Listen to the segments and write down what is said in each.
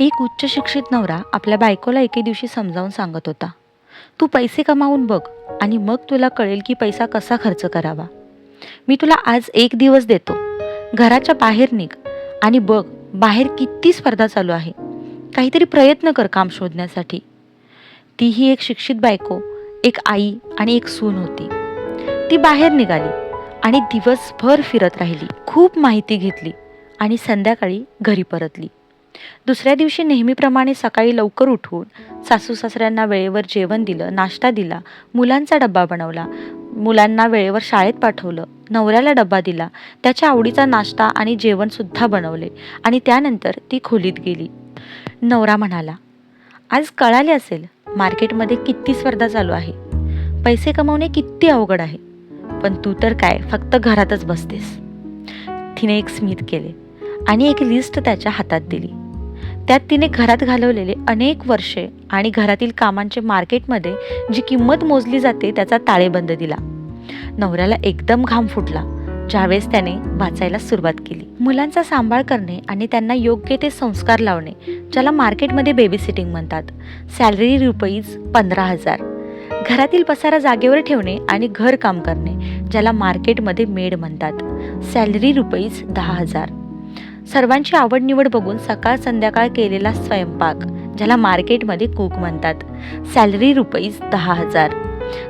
एक उच्च शिक्षित नवरा आपल्या बायकोला एके दिवशी समजावून सांगत होता तू पैसे कमावून बघ आणि मग तुला कळेल की पैसा कसा खर्च करावा. मी तुला आज एक दिवस देतो. घराच्या बाहेर निघ आणि बघ बाहेर किती स्पर्धा चालू आहे. काहीतरी प्रयत्न कर काम शोधण्यासाठी. तीही एक शिक्षित बायको एक आई आणि एक सून होती. ती बाहेर निघाली आणि दिवसभर फिरत राहिली. खूप माहिती घेतली आणि संध्याकाळी घरी परतली. दुसऱ्या दिवशी नेहमीप्रमाणे सकाळी लवकर उठून सासू सासऱ्यांना वेळेवर जेवण दिलं नाश्ता दिला मुलांचा डब्बा बनवला मुलांना वेळेवर शाळेत पाठवलं नवऱ्याला डब्बा दिला त्याच्या आवडीचा नाश्ता आणि जेवणसुद्धा बनवले आणि त्यानंतर ती खोलीत गेली. नवरा म्हणाला आज कळाले असेल मार्केटमध्ये किती स्पर्धा चालू आहे. पैसे कमवणे किती अवघड आहे. पण तू तर काय फक्त घरातच बसतेस. तिने एक स्मित केले आणि एक लिस्ट त्याच्या हातात दिली. त्यात तिने घरात घालवलेले अनेक वर्षे आणि घरातील कामांचे मार्केटमध्ये जी किंमत मोजली जाते त्याचा ताळेबंद दिला. नवऱ्याला एकदम घाम फुटला. ज्यावेळेस त्याने वाचायला सुरुवात केली. मुलांचा सांभाळ करणे आणि त्यांना योग्य ते संस्कार लावणे ज्याला मार्केटमध्ये बेबी सिटिंग म्हणतात. सॅलरी रुपीज पंधरा हजार. घरातील पसारा जागेवर ठेवणे आणि घरकाम करणे ज्याला मार्केटमध्ये मेड म्हणतात. सॅलरी रुपीज दहा हजार. सर्वांची आवड निवड बघून सकाळ संध्याकाळ केलेला स्वयंपाक ज्याला मार्केटमध्ये कुक म्हणतात. सॅलरी रुपीज दहा हजार.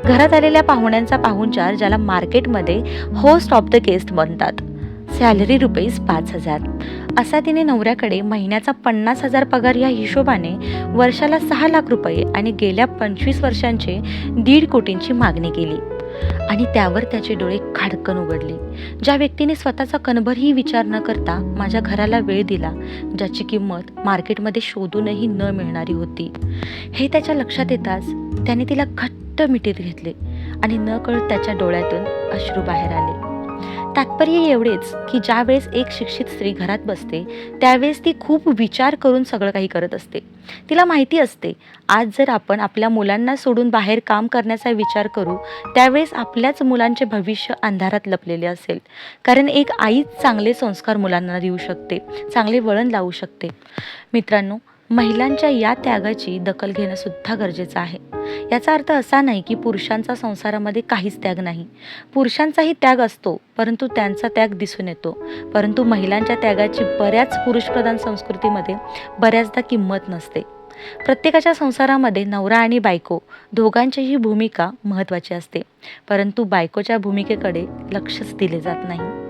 घरात आलेल्या पाहुण्यांचा पाहुणचार ज्याला मार्केटमध्ये होस्ट ऑफ द गेस्ट म्हणतात. सॅलरी रुपीज पाच हजार. असा तिने नवऱ्याकडे महिन्याचा पन्नास हजार पगार या हिशोबाने वर्षाला सहा लाख रुपये आणि गेल्या पंचवीस वर्षांचे दीड कोटींची मागणी केली. आणि त्यावर त्याचे डोळे खाडकन उघडले. ज्या व्यक्तीने स्वतःचा कणभरही विचार न करता माझ्या घराला वेळ दिला ज्याची किंमत मार्केटमध्ये शोधूनही न मिळणारी होती हे त्याच्या लक्षात येताच त्याने तिला घट्ट मिठीत घेतले आणि न कळत त्याच्या डोळ्यातून अश्रू बाहेर आले. तात्पर्य एवढेच की ज्यावेळेस एक शिक्षित स्त्री घरात बसते त्यावेळेस ती खूप विचार करून सगळं काही करत असते. तिला माहिती असते आज जर आपण आपल्या मुलांना सोडून बाहेर काम करण्याचा विचार करू त्यावेळेस आपल्याच मुलांचे भविष्य अंधारात लपलेले असेल. कारण एक आईच चांगले संस्कार मुलांना देऊ शकते चांगले वळण लावू शकते. मित्रांनो महिलांच्या या त्यागाची दखल घेणं सुद्धा गरजेचं आहे. याचा अर्थ असा नाही की पुरुषांचा संसारामध्ये काहीच त्याग नाही. पुरुषांचाही त्याग असतो परंतु त्यांचा त्याग दिसून येतो. परंतु महिलांच्या त्यागाची बऱ्याच पुरुषप्रधान संस्कृतीमध्ये बऱ्याचदा किंमत नसते. प्रत्येकाच्या संसारामध्ये नवरा आणि बायको दोघांचीही भूमिका महत्त्वाची असते. परंतु बायकोच्या भूमिकेकडे लक्षच दिले जात नाही.